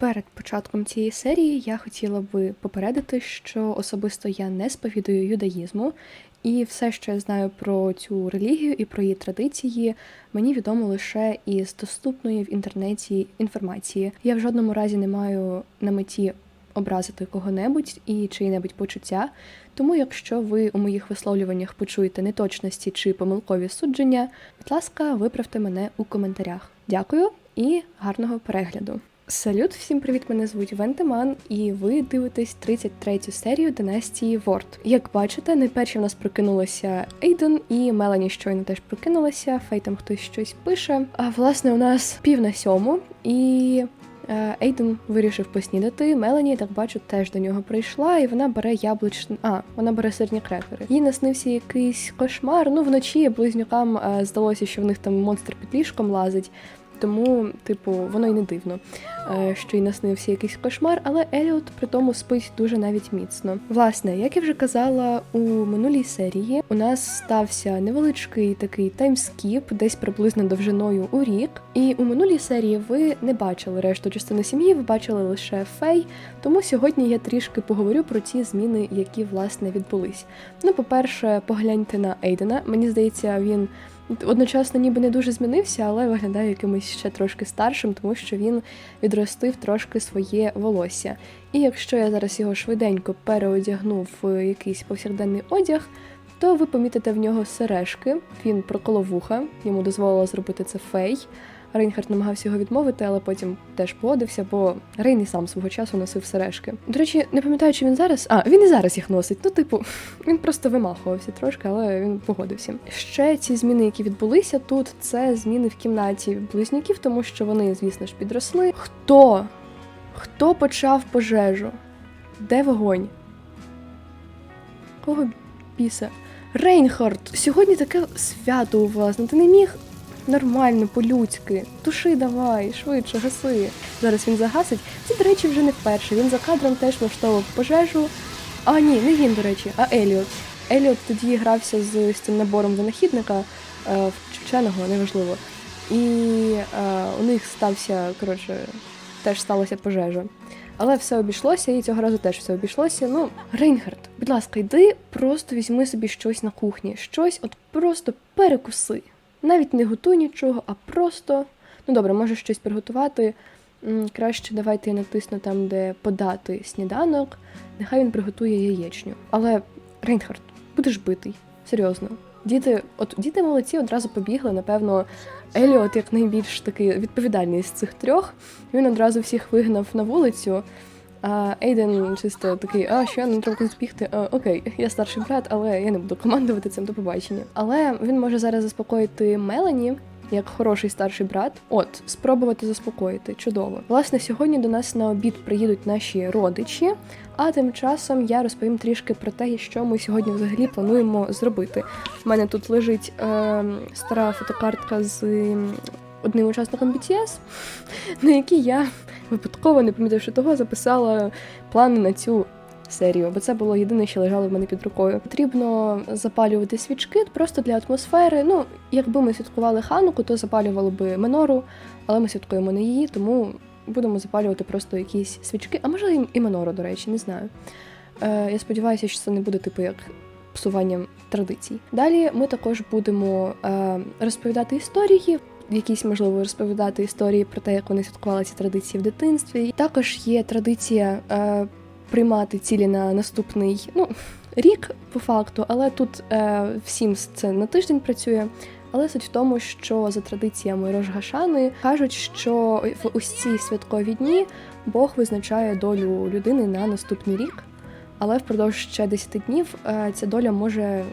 Перед початком цієї серії я хотіла би попередити, що особисто я не сповідую юдаїзму, і все, що я знаю про цю релігію і про її традиції, мені відомо лише із доступної в інтернеті інформації. Я в жодному разі не маю на меті образити кого-небудь і чиї-небудь почуття. Тому, якщо ви у моїх висловлюваннях почуєте неточності чи помилкові судження, будь ласка, виправте мене у коментарях. Дякую і гарного перегляду. Салют, всім привіт! Мене звуть Вентеман, і ви дивитесь 33-ю серію династії Ворд. Як бачите, найперше в нас прокинулася Ейден і Мелані щойно теж прокинулася. Фей там хтось щось пише. А власне, у нас пів на сьому, і е, Ейден вирішив поснідати. Мелані, так бачу, теж до нього прийшла, і вона бере яблучні... А, вона бере сирні крекери. Їй наснився якийсь кошмар. Ну, вночі близнюкам е, здалося, що в них там монстр під ліжком лазить. Тому, типу, воно й не дивно, е, що й наснився якийсь кошмар, але Еліот при тому спить дуже навіть міцно. Власне, як я вже казала у минулій серії, у нас стався невеличкий такий таймскіп, десь приблизно довжиною у рік. І у минулій серії ви не бачили решту частини сім'ї, ви бачили лише фей. Тому сьогодні я трішки поговорю про ті зміни, які власне відбулись. Ну, по-перше, погляньте на Ейдена. Мені здається, він одночасно ніби не дуже змінився, але виглядає якимось ще трошки старшим, тому що він відростив трошки своє волосся. І якщо я зараз його швиденько переодягну в якийсь повсякденний одяг, то ви помітите в нього сережки. Він проколов вуха, йому дозволило зробити це фей. Рейнхард намагався його відмовити, але потім теж погодився, бо Рейн і сам свого часу носив сережки. До речі, не пам'ятаю, чи він зараз. А, він і зараз їх носить. Ну, типу, він просто вимахувався трошки, але він погодився. Ще ці зміни, які відбулися тут, це зміни в кімнаті близнюків, тому що вони, звісно ж, підросли. Хто? Хто почав пожежу? Де вогонь? Кого біса? Рейнхард, сьогодні таке свято у вас. Ну ти не міг нормально, по-людськи. Туши давай, швидше, гаси. Зараз він загасить. Це, до речі, вже не вперше. Він за кадром теж влаштовував пожежу. А, ні, не він, до речі, а Еліот. Еліот тоді грався з, з цим набором винахідника е, вченого, неважливо. І е, у них стався, коротше, теж сталася пожежа. Але все обійшлося, і цього разу теж все обійшлося. Ну, Рейнхард, будь ласка, йди, просто візьми собі щось на кухні. Щось, от просто перекуси. Навіть не готуй нічого, а просто. Ну добре, можеш щось приготувати. Краще давайте я натисну там, де подати сніданок. Нехай він приготує яєчню. Але Рейнхард, будеш битий. Серйозно. Діти, от діти молодці одразу побігли. Напевно, Еліот, як найбільш такий відповідальний з цих трьох, він одразу всіх вигнав на вулицю. А Ейден чисто такий, а що нам треба кудись бігти? А, окей, я старший брат, але я не буду командувати цим до побачення. Але він може зараз заспокоїти Мелані. Як хороший старший брат, от спробувати заспокоїти, чудово. Власне, сьогодні до нас на обід приїдуть наші родичі. А тим часом я розповім трішки про те, що ми сьогодні взагалі плануємо зробити. У мене тут лежить е, стара фотокартка з одним учасником BTS, на якій я випадково, не помітивши того, записала плани на цю серію, бо це було єдине, що лежало в мене під рукою. Потрібно запалювати свічки просто для атмосфери. Ну, якби ми святкували хануку, то запалювали би менору, але ми святкуємо не її, тому будемо запалювати просто якісь свічки, а може і менору, до речі, не знаю. Е, я сподіваюся, що це не буде типу як псуванням традицій. Далі ми також будемо е, розповідати історії. Якісь можливо розповідати історії про те, як вони святкували ці традиції в дитинстві. Також є традиція е, приймати цілі на наступний ну, рік по факту, але тут е, всім це на тиждень працює. Але суть в тому, що за традиціями Рожгашани кажуть, що в ось ці святкові дні Бог визначає долю людини на наступний рік, але впродовж ще 10 днів е, ця доля може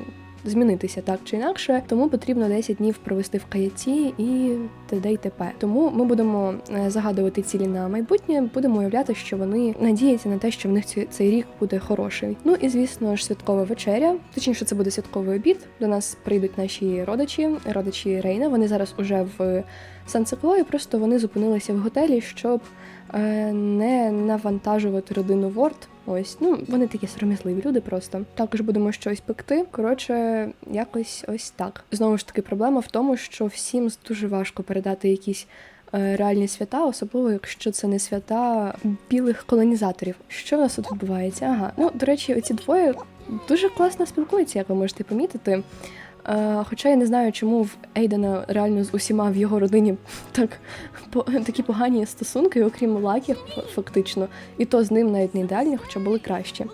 змінитися так чи інакше, тому потрібно 10 днів провести в каяті і т.д. і т.п. Тому ми будемо е, загадувати цілі на майбутнє, будемо уявляти, що вони надіються на те, що в них цей рік буде хороший. Ну і звісно ж святкова вечеря. Точніше, це буде святковий обід. До нас прийдуть наші родичі, родичі Рейна. Вони зараз уже в Сан-Цикло, і просто вони зупинилися в готелі, щоб не навантажувати родину Ворд. Ось, ну вони такі сором'язливі люди просто. Також будемо щось пекти. Коротше, якось ось так. Знову ж таки, проблема в тому, що всім дуже важко передати якісь е, реальні свята, особливо якщо це не свята білих колонізаторів. Що в нас тут відбувається? Ага, ну до речі, оці двоє дуже класно спілкуються, як ви можете помітити. Е, Хоча я не знаю, чому в Ейдена реально з усіма в його родині так по, такі погані стосунки, окрім Лакі, фактично, і то з ним навіть не ідеальні, хоча були кращі.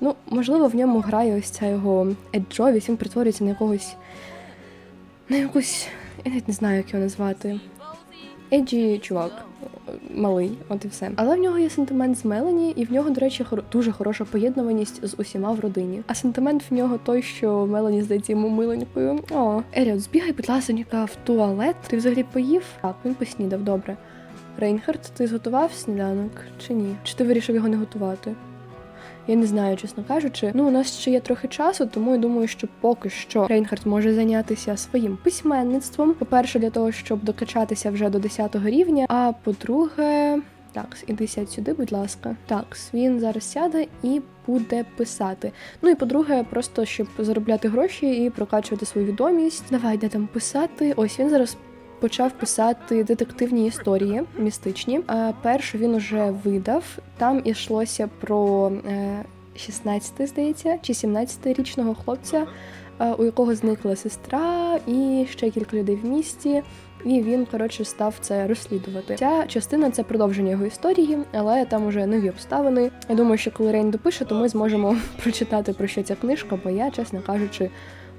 Ну, можливо, в ньому грає ось ця його еджовість, він перетворюється на якогось. на якусь. Я навіть не знаю, як його назвати. Еджі чувак, малий, от і все. Але в нього є сентимент з Мелані, і в нього, до речі, хор- дуже хороша поєднуваність з усіма в родині. А сентимент в нього той, що Мелані здається йому миленькою. О, Еріот, збігай, будь ласка, в туалет. Ти взагалі поїв? Так, він поснідав, добре. Рейнхард, ти зготував сніданок чи ні? Чи ти вирішив його не готувати? Я не знаю, чесно кажучи. Ну, у нас ще є трохи часу, тому я думаю, що поки що Рейнхард може зайнятися своїм письменництвом. По-перше, для того, щоб докачатися вже до 10 рівня. А по-друге, так, іди сядь сюди, будь ласка. Так, він зараз сяде і буде писати. Ну і по-друге, просто щоб заробляти гроші і прокачувати свою відомість. Давай, де там писати. Ось він зараз. Почав писати детективні історії містичні. Першу він уже видав. Там ішлося про е, 16, здається, чи 17-річного хлопця, е, у якого зникла сестра, і ще кілька людей в місті. І він, коротше, став це розслідувати. Ця частина це продовження його історії, але там уже нові обставини. Я думаю, що коли Рейн допише, то ми зможемо прочитати про що ця книжка, бо я, чесно кажучи,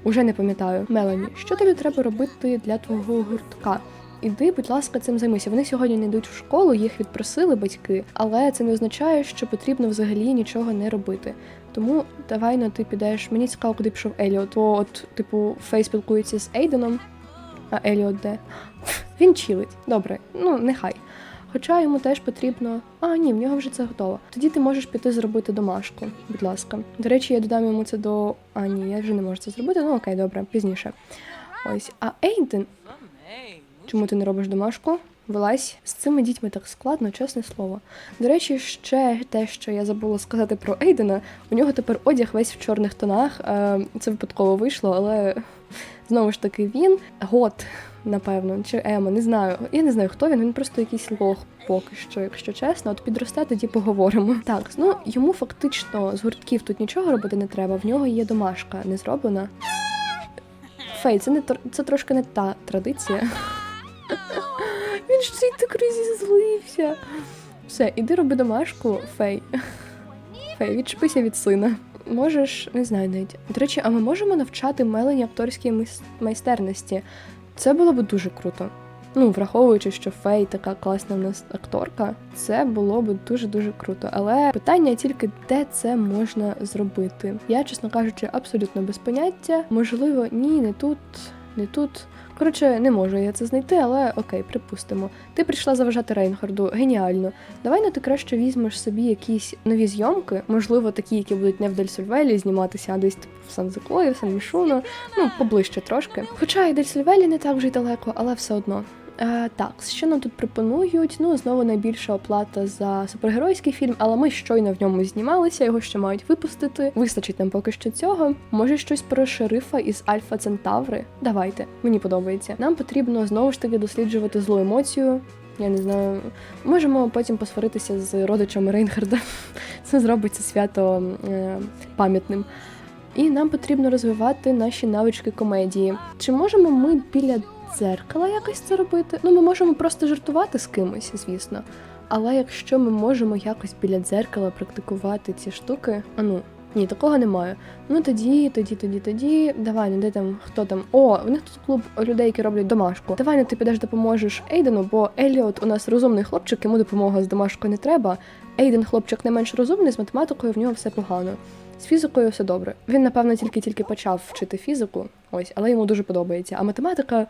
уже не пам'ятаю. Мелані, що тобі треба робити для твого гуртка? Іди, будь ласка, цим займися. Вони сьогодні не йдуть в школу, їх відпросили батьки, але це не означає, що потрібно взагалі нічого не робити. Тому давай ну, ти підеш. Мені цікаво, куди пішов Еліот. То от, типу, Фей спілкується з Ейденом, а Еліот де? Він чилить. Добре, ну нехай. Хоча йому теж потрібно. А, ні, в нього вже це готово. Тоді ти можеш піти зробити домашку, будь ласка. До речі, я додам йому це до. А, ні, я вже не можу це зробити. Ну окей, добре, пізніше. Ось. А Ейден, чому ти не робиш домашку? Вилазь з цими дітьми так складно, чесне слово. До речі, ще те, що я забула сказати про Ейдена, у нього тепер одяг весь в чорних тонах. Е, Це випадково вийшло, але знову ж таки він гот, напевно, чи Ема, не знаю. Я не знаю, хто він, він просто якийсь лох поки що, якщо чесно. От підросте, тоді поговоримо. Так, ну йому фактично з гуртків тут нічого робити не треба. В нього є домашка не зроблена. Фей, це не це трошки не та традиція. Він ж цей так розізлився. Все, іди роби домашку, Фей. Фей, відчепися від сина. Можеш, не знаю навіть. До речі, а ми можемо навчати Мелені акторській майс- майстерності. Це було б дуже круто. Ну, враховуючи, що Фей така класна в нас акторка, це було б дуже-дуже круто. Але питання тільки, де це можна зробити. Я, чесно кажучи, абсолютно без поняття. Можливо, ні, не тут, не тут. Коротше, не можу я це знайти, але окей, припустимо. Ти прийшла заважати Рейнхарду, геніально. Давай ну ти краще візьмеш собі якісь нові зйомки, можливо, такі, які будуть не в Дельсульвелі зніматися, а десь типу, в сан заклої в сан Мішуно, ну поближче трошки. Хоча і Дельсульвелі не так вже й далеко, але все одно. Е, так, що нам тут пропонують? Ну, знову найбільша оплата за супергеройський фільм, але ми щойно в ньому знімалися, його ще мають випустити. Вистачить нам поки що цього. Може, щось про шерифа із Альфа Центаври? Давайте, мені подобається. Нам потрібно знову ж таки досліджувати злу емоцію. Я не знаю, можемо потім посваритися з родичами Рейнхарда. Це зробить це свято е, пам'ятним. І нам потрібно розвивати наші навички комедії. Чи можемо ми біля дзеркала якось це робити? Ну, ми можемо просто жартувати з кимось, звісно. Але якщо ми можемо якось біля дзеркала практикувати ці штуки, а ну. Ні, такого немає. Ну тоді, тоді, тоді, тоді. Давай, ну де там, хто там? О, в них тут клуб людей, які роблять домашку. Давай ну ти підеш допоможеш Ейдену, бо Еліот у нас розумний хлопчик, йому допомога з домашкою не треба. Ейден хлопчик не менш розумний, з математикою в нього все погано. З фізикою все добре. Він, напевно, тільки-тільки почав вчити фізику, ось, але йому дуже подобається. А математика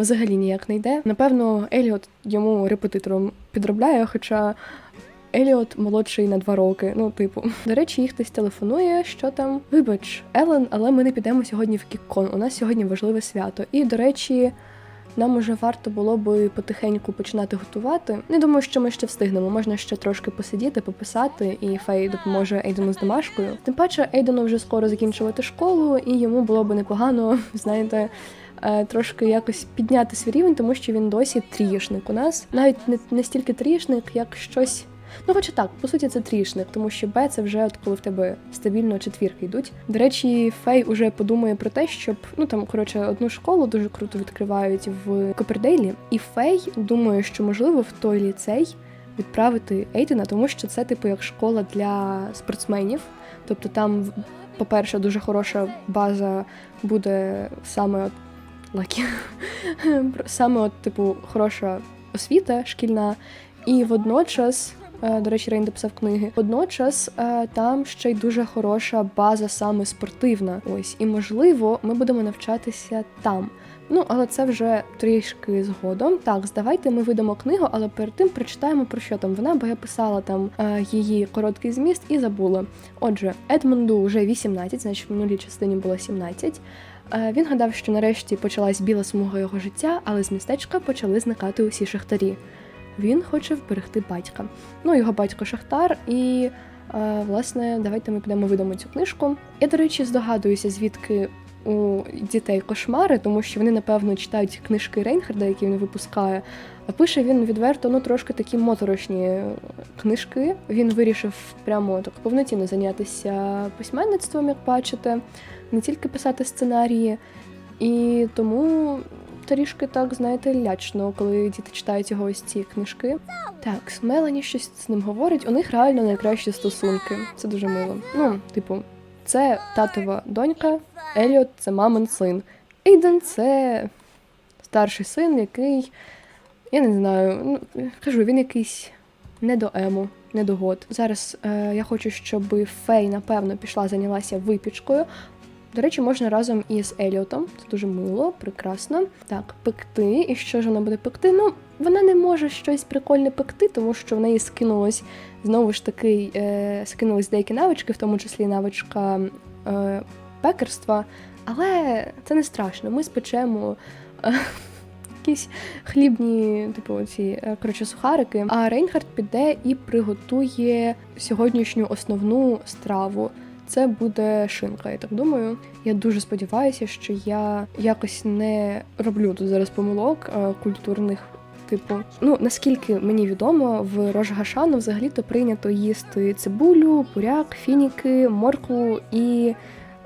взагалі ніяк не йде. Напевно, Еліот йому репетитором підробляє, хоча Еліот молодший на два роки. Ну, типу. До речі, їх хтось телефонує, що там. Вибач, Елен, але ми не підемо сьогодні в Кіккон. У нас сьогодні важливе свято. І, до речі. Нам уже варто було би потихеньку починати готувати. Не думаю, що ми ще встигнемо. Можна ще трошки посидіти, пописати, і Фей допоможе Ейдену з домашкою. Тим паче, Ейдену вже скоро закінчувати школу, і йому було би непогано, знаєте, трошки якось підняти свій рівень, тому що він досі трішник у нас. Навіть не настільки трішник, як щось. Ну, хоча так, по суті, це трішник, тому що Б це вже от коли в тебе стабільно четвірки йдуть. До речі, Фей уже подумає про те, щоб ну там коротше одну школу дуже круто відкривають в Копердейлі, і Фей думає, що можливо в той ліцей відправити Ейдена, тому що це типу як школа для спортсменів. Тобто там, по-перше, дуже хороша база буде саме лакі, саме от, типу, хороша освіта шкільна, і водночас. е, До речі, Рейн дописав книги. Водночас е, там ще й дуже хороша база саме спортивна. Ось, і можливо, ми будемо навчатися там. Ну, але це вже трішки згодом. Так, здавайте, ми видамо книгу, але перед тим прочитаємо про що там вона, бо я писала там е, її короткий зміст і забула. Отже, Едмунду вже 18, значить в минулій частині було 17. Е, Він гадав, що нарешті почалась біла смуга його життя, але з містечка почали зникати усі шахтарі. Він хоче вберегти батька. Ну, його батько Шахтар, і е, власне, давайте ми підемо видамо цю книжку. Я, до речі, здогадуюся, звідки у дітей кошмари, тому що вони, напевно, читають книжки Рейнхарда, які він випускає. А пише він відверто, ну трошки такі моторошні книжки. Він вирішив прямо так повноцінно зайнятися письменництвом, як бачите, не тільки писати сценарії. І тому трішки так, знаєте, лячно, коли діти читають його ось ці книжки. Так, Мелані щось з ним говорить. У них реально найкращі стосунки. Це дуже мило. Ну, типу, це татова донька, Еліот це мамин син. Ейден це старший син, який. Я не знаю, ну кажу, він якийсь не до ему, не до год. Зараз е, я хочу, щоб Фей, напевно, пішла, зайнялася випічкою. До речі, можна разом із Еліотом. Це дуже мило, прекрасно. Так, пекти. І що ж вона буде пекти? Ну, вона не може щось прикольне пекти, тому що в неї скинулось знову ж таки, е, скинулись деякі навички, в тому числі навичка е, пекарства. Але це не страшно. Ми спечемо е, якісь хлібні, типу, ці е, коротше, сухарики. А Рейнхард піде і приготує сьогоднішню основну страву. Це буде шинка, я так думаю. Я дуже сподіваюся, що я якось не роблю тут зараз помилок е, культурних. Типу, ну наскільки мені відомо, в Рожгашану взагалі-то прийнято їсти цибулю, буряк, фініки, моркву і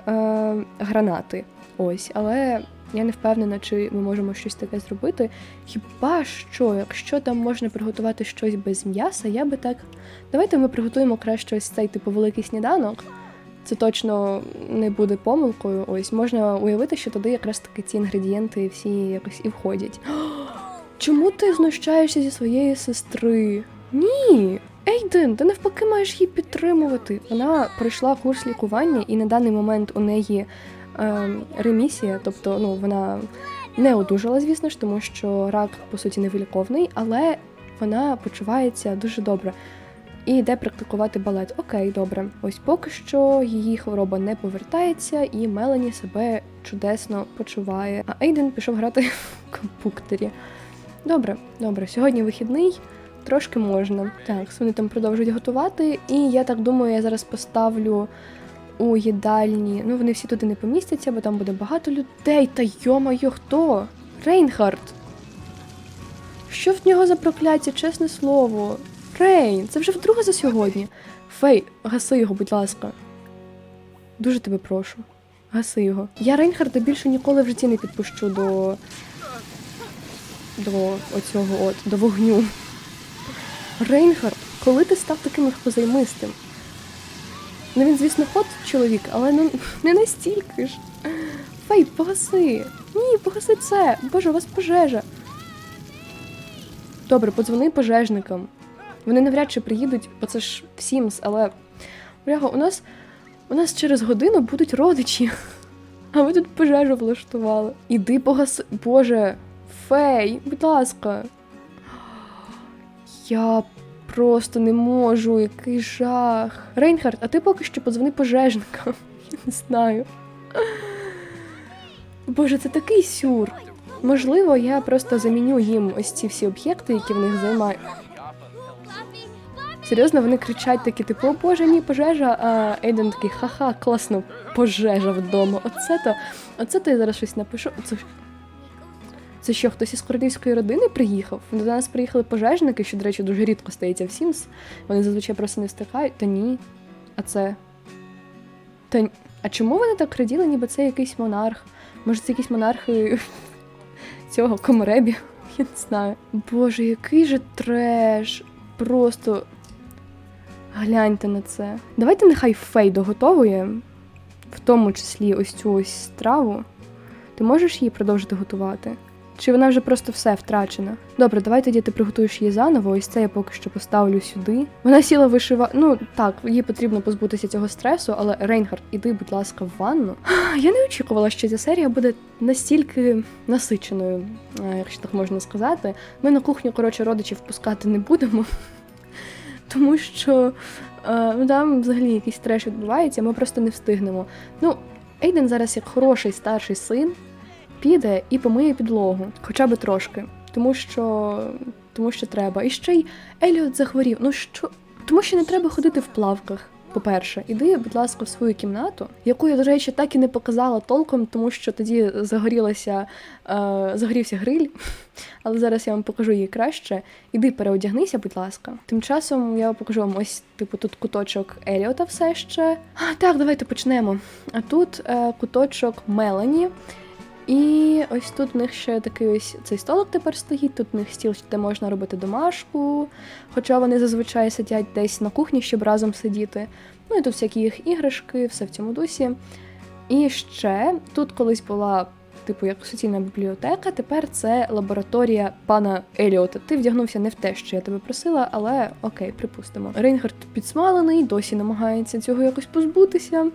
е, гранати. Ось, але я не впевнена, чи ми можемо щось таке зробити. Хіба що, якщо там можна приготувати щось без м'яса, я би так. Давайте ми приготуємо краще ось цей типу великий сніданок. Це точно не буде помилкою. Ось можна уявити, що туди якраз таки ці інгредієнти всі якось і входять. Чому ти знущаєшся зі своєї сестри? Ні. Ейден, ти навпаки маєш її підтримувати. Вона пройшла курс лікування, і на даний момент у неї е, ремісія, тобто ну, вона не одужала, звісно ж, тому що рак, по суті, невиліковний, але вона почувається дуже добре. І йде практикувати балет. Окей, добре. Ось поки що її хвороба не повертається, і Мелані себе чудесно почуває. А Ейден пішов грати в компуктері. Добре, добре. Сьогодні вихідний, трошки можна. Так, вони там продовжують готувати, і я так думаю, я зараз поставлю у їдальні. Ну, вони всі туди не помістяться, бо там буде багато людей. Та йомайо, хто? Рейнхард. Що в нього за прокляття, чесне слово? Рейн, це вже вдруге за сьогодні. Фей, гаси його, будь ласка. Дуже тебе прошу. Гаси його. Я Рейнхарда більше ніколи в житті не підпущу до. до оцього от, до вогню. Рейнхард, коли ти став таким легкозаймистим? Ну він, звісно, ход чоловік, але ну не настільки ж. Фей, погаси. Ні, погаси це. Боже, у вас пожежа. Добре, подзвони пожежникам. Вони навряд чи приїдуть, бо це ж в Сімс, але. Бляга, у нас. У нас через годину будуть родичі. А ви тут пожежу влаштували. Іди погаси. Боже, фей, будь ласка. Я просто не можу, який жах. Рейнхард, а ти поки що подзвони пожежникам. Я не знаю. Боже, це такий сюр. Можливо, я просто заміню їм ось ці всі об'єкти, які в них займають. Серйозно, вони кричать такі, типу, о боже, ні, пожежа, а Ейден такий, ха-ха, класно, пожежа вдома. Оце то, оце то я зараз щось напишу. Це... Це що, хтось із королівської родини приїхав? До нас приїхали пожежники, що, до речі, дуже рідко стається в Sims. Вони зазвичай просто не встигають. Та ні. А це. Та. А чому вони так раділи, ніби це якийсь монарх? Може, це якісь монархи цього комаребі? Я не знаю. Боже, який же треш. Просто гляньте на це. Давайте нехай Фей доготовує, в тому числі ось цю ось страву. Ти можеш її продовжити готувати? Чи вона вже просто все втрачена? Добре, давай тоді ти приготуєш її заново. Ось це я поки що поставлю сюди. Вона сіла вишива. Ну так, їй потрібно позбутися цього стресу, але Рейнхард, іди, будь ласка, в ванну. Я не очікувала, що ця серія буде настільки насиченою, е, якщо так можна сказати. Ми на кухню, коротше, родичів пускати не будемо. Тому що е, ну, там взагалі якийсь треш відбувається, ми просто не встигнемо. Ну, Ейден зараз як хороший старший син піде і помиє підлогу, хоча би трошки. Тому що, тому що треба. І ще й Еліот захворів. Ну що? Тому що не треба ходити в плавках. По-перше, іди, будь ласка, в свою кімнату, яку я, до речі, так і не показала толком, тому що тоді загорілася, е, загорівся гриль. Але зараз я вам покажу її краще. Іди переодягнися, будь ласка. Тим часом я покажу вам ось, типу, тут куточок Еліота все ще. А, так, давайте почнемо. А тут е, куточок Мелані. І ось тут в них ще такий ось цей столик тепер стоїть. Тут в них стіл, де можна робити домашку. Хоча вони зазвичай сидять десь на кухні, щоб разом сидіти. Ну і тут всякі їх іграшки, все в цьому дусі. І ще тут колись була. Типу, як суцільна бібліотека, тепер це лабораторія пана Еліота. Ти вдягнувся не в те, що я тебе просила, але окей, припустимо. Рейнгард підсмалений, досі намагається цього якось позбутися.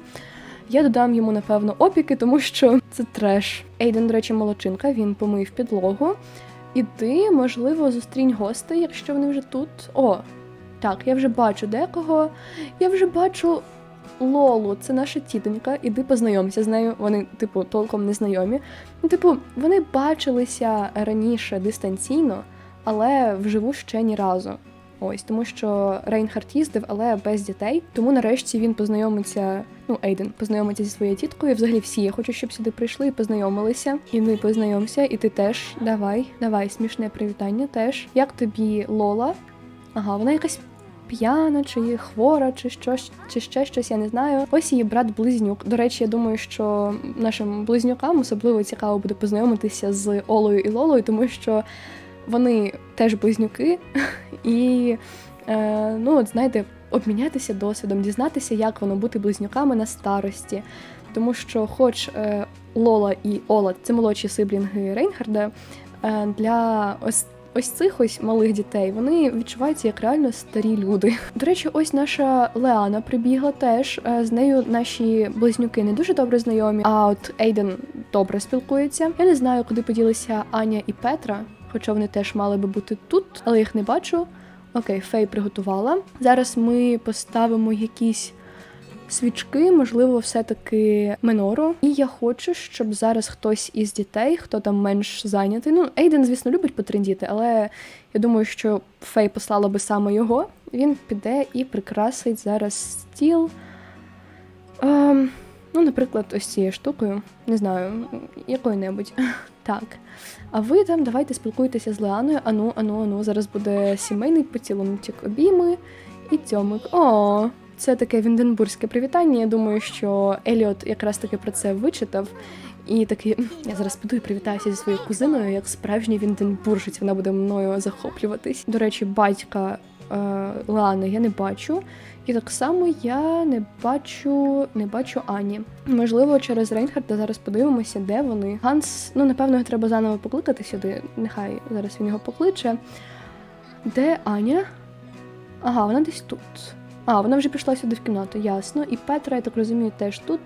Я додам йому, напевно, опіки, тому що це треш. Ейден, до речі, молодчинка, він помив підлогу. І ти, можливо, зустрінь гостей, якщо вони вже тут. О, так, я вже бачу декого. Я вже бачу Лолу, це наша тітонька, іди познайомся з нею. Вони, типу, толком не знайомі. Ну, типу, вони бачилися раніше дистанційно, але вживу ще ні разу. Ось тому, що Рейнхард їздив, але без дітей. Тому нарешті він познайомиться. Ну, Ейден познайомиться зі своєю тіткою. Взагалі всі я хочу, щоб сюди прийшли і познайомилися. І ми познайомся, і ти теж. Давай, давай, смішне привітання теж. Як тобі Лола? Ага, вона якась п'яна, чи хвора, чи щось, чи ще щось, я не знаю. Ось її брат близнюк. До речі, я думаю, що нашим близнюкам особливо цікаво буде познайомитися з Олою і Лолою, тому що вони теж близнюки, і е, ну, от знаєте, обмінятися досвідом, дізнатися, як воно бути близнюками на старості. Тому що, хоч е, Лола і Ола це молодші сиблінги Рейнхарда, е, для ось. Ось цих ось малих дітей вони відчуваються як реально старі люди. До речі, ось наша Леана прибігла теж. З нею наші близнюки не дуже добре знайомі. А от Ейден добре спілкується. Я не знаю, куди поділися Аня і Петра, хоча вони теж мали би бути тут, але їх не бачу. Окей, фей приготувала. Зараз ми поставимо якісь свічки, можливо, все-таки менору. І я хочу, щоб зараз хтось із дітей, хто там менш зайнятий. Ну, Ейден, звісно, любить потрендіти, але я думаю, що фей послала би саме його. Він піде і прикрасить зараз стіл. Ем, ну, наприклад, ось цією штукою. Не знаю, якою-небудь. Так. А ви там давайте спілкуйтеся з Леаною. Ану, ану, ану. Зараз буде сімейний поцілуночок обійми і цьомик. О, це таке вінденбурзьке привітання. Я думаю, що Еліот якраз таки про це вичитав. І такий, я зараз піду і привітаюся зі своєю кузиною, як справжній вінденбуржець. Вона буде мною захоплюватись. До речі, батька е, Леани я не бачу. І так само я не бачу, не бачу Ані. Можливо, через Рейнхарда зараз подивимося, де вони. Ганс, ну напевно, його треба заново покликати сюди. Нехай зараз він його покличе. Де Аня? Ага, вона десь тут. А, вона вже пішла сюди в кімнату, ясно. І Петра, я так розумію, теж тут,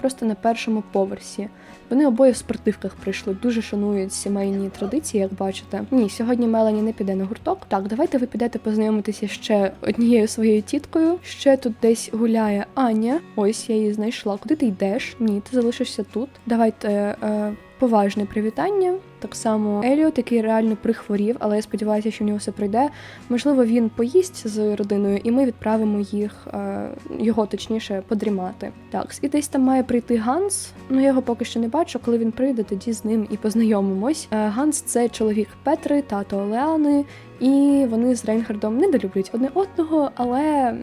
просто на першому поверсі. Вони обоє в спортивках прийшли, дуже шанують сімейні традиції, як бачите. Ні, сьогодні Мелані не піде на гурток. Так, давайте ви підете познайомитися ще однією своєю тіткою. Ще тут десь гуляє Аня. Ось я її знайшла. Куди ти йдеш? Ні, ти залишишся тут. Давайте е, поважне привітання. Так само Еліот, який реально прихворів, але я сподіваюся, що в нього все пройде. Можливо, він поїсть з родиною, і ми відправимо їх, е, його точніше, подрімати. Так, і десь там має прийти Ганс. Ну я його поки що не бачу. Коли він прийде, тоді з ним і познайомимось. Е, Ганс це чоловік Петри, тато Олеани, і вони з Рейнхардом недолюблюють одне одного, але.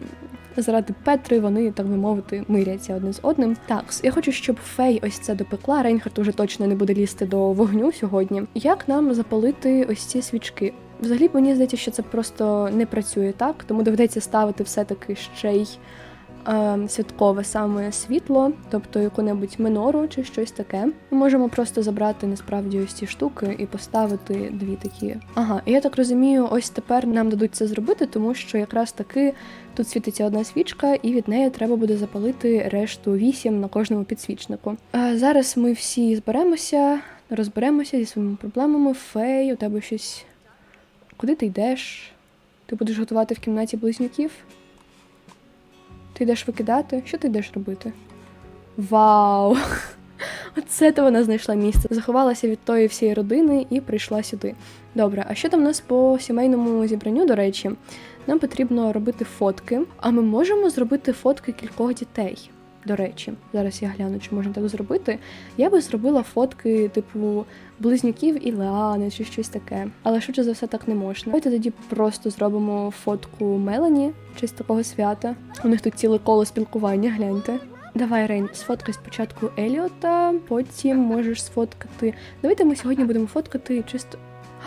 Заради Петри вони, так би мовити, миряться одне з одним. Так, я хочу, щоб Фей ось це допекла. Рейнхард уже точно не буде лізти до вогню сьогодні. Як нам запалити ось ці свічки? Взагалі, мені здається, що це просто не працює так, тому доведеться ставити все-таки ще й святкове саме світло, тобто яку-небудь минору чи щось таке. Ми можемо просто забрати насправді ось ці штуки і поставити дві такі. Ага, і я так розумію, ось тепер нам дадуть це зробити, тому що якраз таки тут світиться одна свічка, і від неї треба буде запалити решту вісім на кожному підсвічнику. Е, зараз ми всі зберемося, розберемося зі своїми проблемами. Фей, у тебе щось. Куди ти йдеш? Ти будеш готувати в кімнаті близнюків? Ти йдеш викидати? Що ти йдеш робити? Вау! Оце то вона знайшла місце. Заховалася від тої всієї родини і прийшла сюди. Добре, а що там у нас по сімейному зібранню, до речі? Нам потрібно робити фотки, а ми можемо зробити фотки кількох дітей. До речі, зараз я гляну, чи можна так зробити. Я би зробила фотки, типу, близнюків і Леани чи щось таке. Але швидше за все так не можна. Давайте тоді просто зробимо фотку Мелані, в честь такого свята. У них тут ціле коло спілкування, гляньте. Давай, Рейн, сфоткай спочатку Еліота, потім можеш сфоткати. Давайте ми сьогодні будемо фоткати чисто.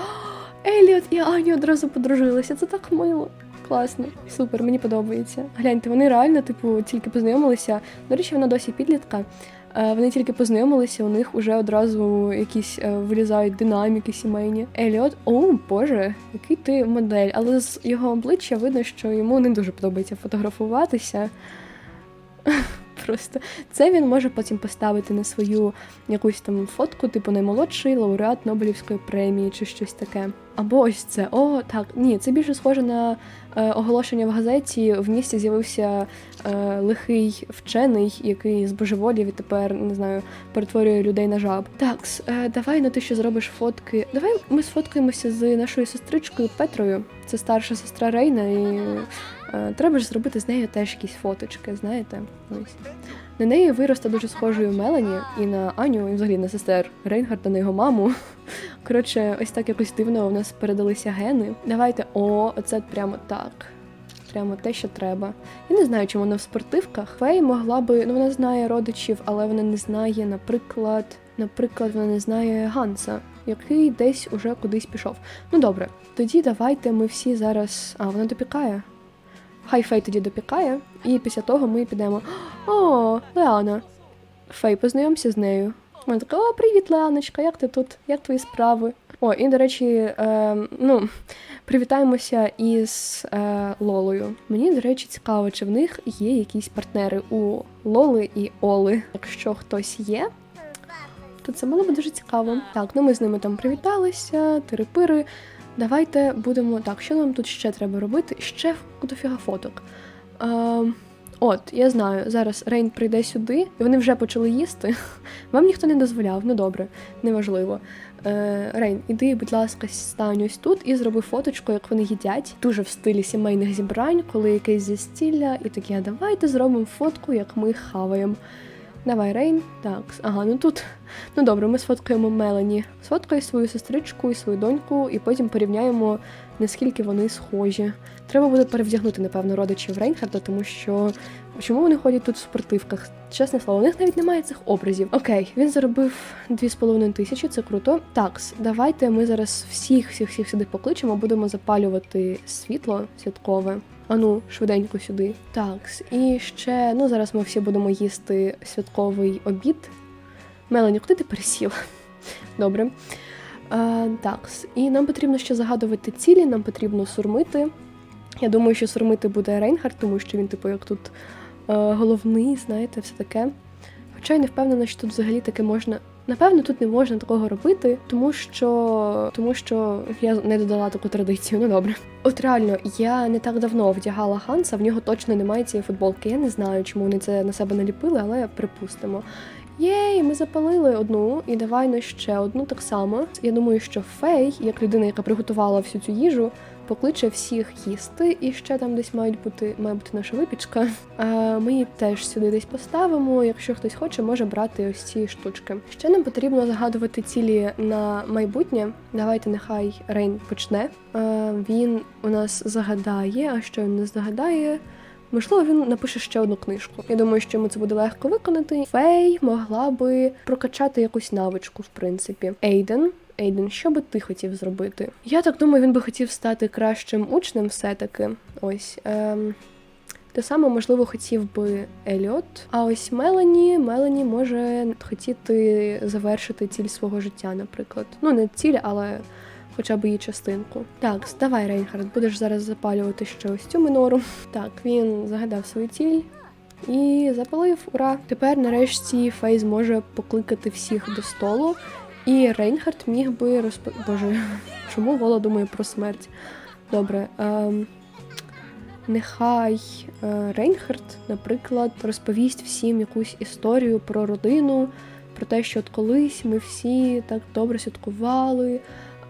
Еліот і Аня одразу подружилися. Це так мило. Класно, супер, мені подобається. Гляньте, вони реально, типу, тільки познайомилися. До речі, вона досі підлітка. Е, Вони тільки познайомилися, у них вже одразу якісь е, вилізають динаміки сімейні. Еліот, о боже, який ти модель. Але з його обличчя видно, що йому не дуже подобається фотографуватися. Просто це він може потім поставити на свою якусь там фотку, типу наймолодший лауреат Нобелівської премії чи щось таке. Або ось це. О, так, ні, це більше схоже на е, оголошення в газеті. В місті з'явився е, лихий вчений, який збожеволів і тепер не знаю, перетворює людей на жаб. Так, е, давай ну ти що зробиш фотки. Давай ми сфоткаємося з нашою сестричкою Петрою. Це старша сестра Рейна, і треба ж зробити з нею теж якісь фоточки, знаєте? Ось. На неї виросте дуже схожою Мелані і на Аню, і взагалі на сестер Рейнгарда, на його маму. Коротше, ось так якось дивно у нас передалися гени. Давайте, о, оце прямо так. Прямо те, що треба. Я не знаю, чому вона в спортивках. Фей могла би, ну вона знає родичів, але вона не знає, наприклад, наприклад, вона не знає Ганса, який десь уже кудись пішов. Ну добре, тоді давайте ми всі зараз. А, вона допікає. Хай Фей тоді допікає, і після того ми підемо. О, Леана. Фей, познайомся з нею. Вона така, о, привіт, Леаночка, як ти тут? Як твої справи? О, і, до речі, е, ну, привітаємося із е, Лолою. Мені, до речі, цікаво, чи в них є якісь партнери у Лоли і Оли. Якщо хтось є, то це було б дуже цікаво. Так, ну ми з ними там привіталися, терепири. Давайте будемо. Так, що нам тут ще треба робити? Ще дофіга фоток. Е, от, я знаю, зараз Рейн прийде сюди, і вони вже почали їсти. Вам ніхто не дозволяв, ну добре, неважливо. Е, Рейн, іди, будь ласка, стань ось тут і зроби фоточку, як вони їдять. Дуже в стилі сімейних зібрань, коли якесь застілля, і такі, а давайте зробимо фотку, як ми хаваємо. Давай, Рейн. Так, ага, ну тут. Ну добре, ми сфоткаємо Мелані. Сфоткай свою сестричку і свою доньку, і потім порівняємо, наскільки вони схожі. Треба буде перевдягнути, напевно, родичів Рейнхарда, тому що чому вони ходять тут в спортивках? Чесне слово, у них навіть немає цих образів. Окей, він заробив 2,5 тисячі, це круто. Так, давайте ми зараз всіх всіх всіх сюди покличемо, будемо запалювати світло святкове. Ану, швиденько сюди. Так, і ще, ну зараз ми всі будемо їсти святковий обід. Мелані, куди ти пересіла? Добре. А, так, і нам потрібно ще загадувати цілі, нам потрібно сурмити. Я думаю, що сурмити буде Рейнхард, тому що він, типу, як тут е, головний, знаєте, все таке. Хоча я не впевнена, що тут взагалі таке можна. Напевно, тут не можна такого робити, тому що тому що я не додала таку традицію. Ну добре. От реально, я не так давно вдягала Ханса, в нього точно немає цієї футболки. Я не знаю, чому вони це на себе наліпили, але припустимо. Єй, ми запалили одну, і давай на ще одну так само. Я думаю, що Фей, як людина, яка приготувала всю цю їжу, покличе всіх їсти, і ще там десь мають бути має бути наша випічка. А ми її теж сюди десь поставимо. Якщо хтось хоче, може брати ось ці штучки. Ще нам потрібно загадувати цілі на майбутнє. Давайте нехай Рейн почне. А, він у нас загадає, а що він не загадає. Можливо, він напише ще одну книжку. Я думаю, що йому це буде легко виконати. Фей могла би прокачати якусь навичку, в принципі. Ейден. Ейден, що би ти хотів зробити? Я так думаю, він би хотів стати кращим учнем все-таки. Ось. Ем... Те саме, можливо, хотів би Еліот. А ось Мелані, Мелані може хотіти завершити ціль свого життя, наприклад. Ну, не ціль, але хоча б її частинку. Так, давай, Рейнхард, будеш зараз запалювати ще ось цю минору. Так, він загадав свою ціль. І запалив, ура! Тепер нарешті Фей зможе покликати всіх до столу. І Рейнхард міг би розп... Боже, чому Вола думає про смерть? Добре. Ем... Нехай е, Рейнхард, наприклад, розповість всім якусь історію про родину, про те, що от колись ми всі так добре святкували,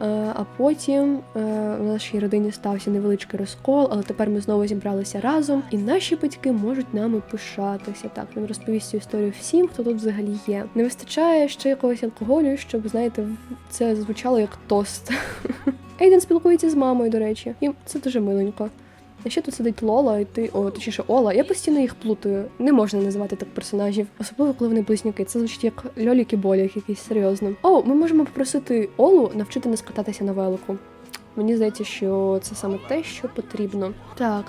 а потім е, в нашій родині стався невеличкий розкол, але тепер ми знову зібралися разом, і наші батьки можуть нами пишатися. Так, він розповість цю історію всім, хто тут взагалі є. Не вистачає ще якогось алкоголю, щоб знаєте, це звучало як тост. Ейден спілкується з мамою, до речі, і це дуже миленько. А ще тут сидить Лола, і ти, о, точніше, Ола. Я постійно їх плутаю. Не можна називати так персонажів, особливо коли вони близнюки. Це звучить як льолік і болік, якийсь серйозно. О, ми можемо попросити Олу навчити нас кататися на велику. Мені здається, що це саме те, що потрібно. Так,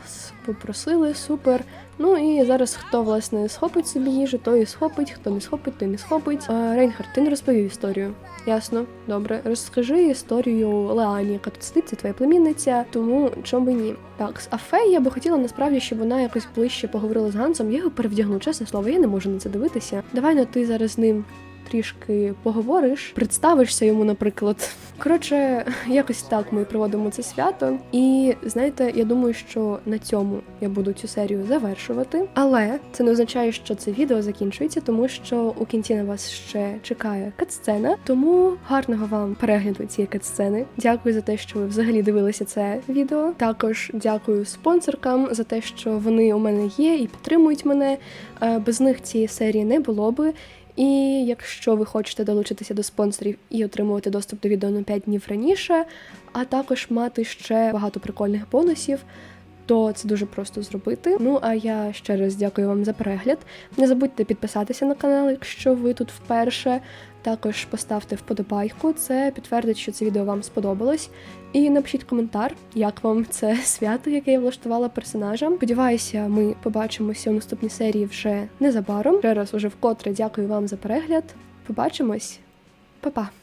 попросили, супер. Ну і зараз хто власне схопить собі їжу, той і схопить, хто не схопить, той не схопить. А, Рейнхард, ти не розповів історію. Ясно, добре. Розкажи історію Леані, яка тут сидить, це твоя племінниця, тому чому ні. Так, а Фей я би хотіла насправді, щоб вона якось ближче поговорила з Гансом. Я його перевдягну, чесне слово, я не можу на це дивитися. Давай ну ти зараз з ним трішки поговориш, представишся йому, наприклад. Коротше, якось так ми проводимо це свято. І знаєте, я думаю, що на цьому я буду цю серію завершувати. Але це не означає, що це відео закінчується, тому що у кінці на вас ще чекає катсцена. Тому гарного вам перегляду цієї катсцени. Дякую за те, що ви взагалі дивилися це відео. Також дякую спонсоркам за те, що вони у мене є і підтримують мене. Е, Без них цієї серії не було би. І якщо ви хочете долучитися до спонсорів і отримувати доступ до відео на 5 днів раніше, а також мати ще багато прикольних бонусів, то це дуже просто зробити. Ну а я ще раз дякую вам за перегляд. Не забудьте підписатися на канал, якщо ви тут вперше. Також поставте вподобайку, це підтвердить, що це відео вам сподобалось. І напишіть коментар, як вам це свято, яке я влаштувала персонажам. Сподіваюся, ми побачимося у наступній серії вже незабаром. Ще раз уже вкотре дякую вам за перегляд. Побачимось, Па-па!